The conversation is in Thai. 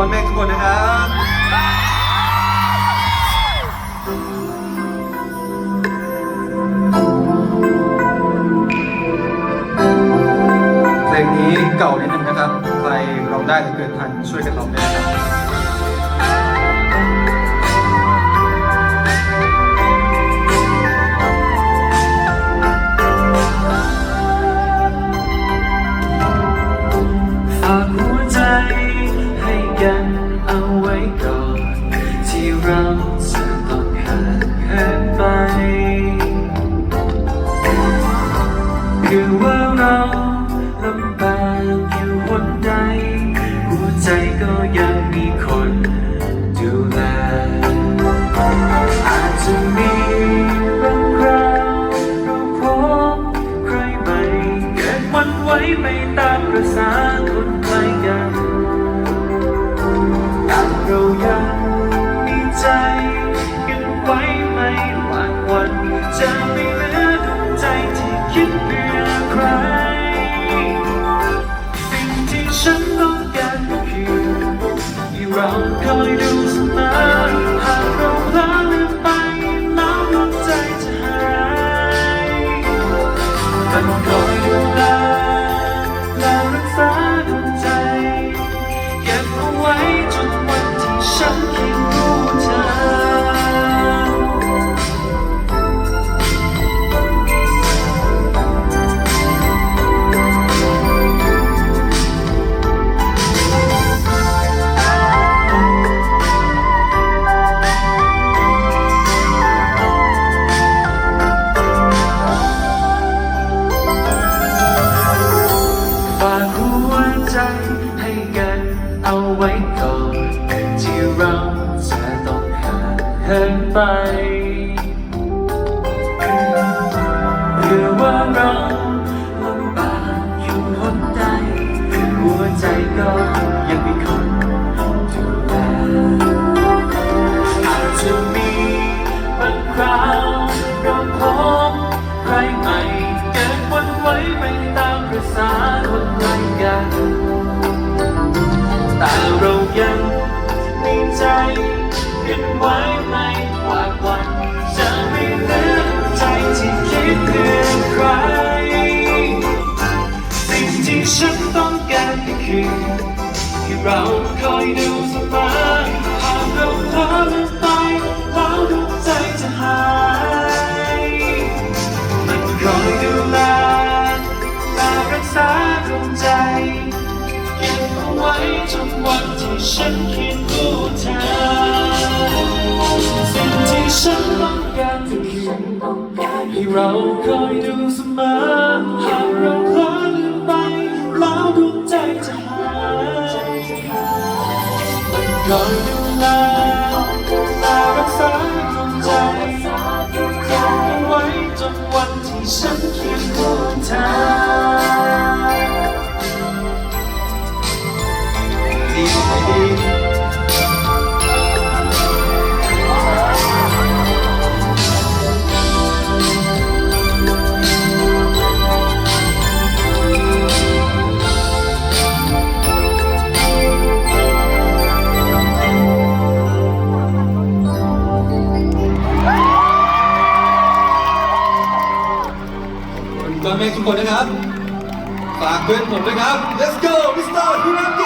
ก้อนเมฆทุกคนนะครับเพลงนี้เก่านิดนึงนะครับ ใครร้องได้ถ้าเกิดทันช่วยกันร้องได้ครับ กันเอาไว้ก่อน ที่เราจะต้องห่างเหินไป คือว่าเราลำบากอยู่วันใดหัวใจก็ยังมีคนดูแล อาจจะมีบางคราวเราพบใครใหม่เกิดหวันไหวไปตามประสา คิดเพื่อใคร สิ่งที่ฉันต้องการก็คือที่เราคอยดูเสมอหากเราพลาดลืมไปแล้วดวใจจะหายางเหินไปเพื่อว่าเราลำบากอยู่หนใดหัวใจก็ยังมีคนดูแลอาจจะมีบางคราวเราพบใครใหม่เกิดวันไหวไปตามประสาคนไกลกันแต่เรายังมีใจ กันไว้ไม่หวาวันจะไม่ลืมใจที่คิดถึงใคร สิ่งที่ฉันต้องการก็คือที่เราคอยดูเสมอหากเราพลาด ไว้จนวันที่ฉันเคียงคู่เธอ สิ่งที่ฉันต้องการคือให้เราคอยดูเสมอหากเราพลาดลืมไปแล้วดวงใจจะหายมันคอยดูแลรักษา ดีไม่ดีก้อนเมฆทุกคนนะครับ ฝากเพื่อนผมด้วยครับ let's go มิสเตอร์ฮิรันเก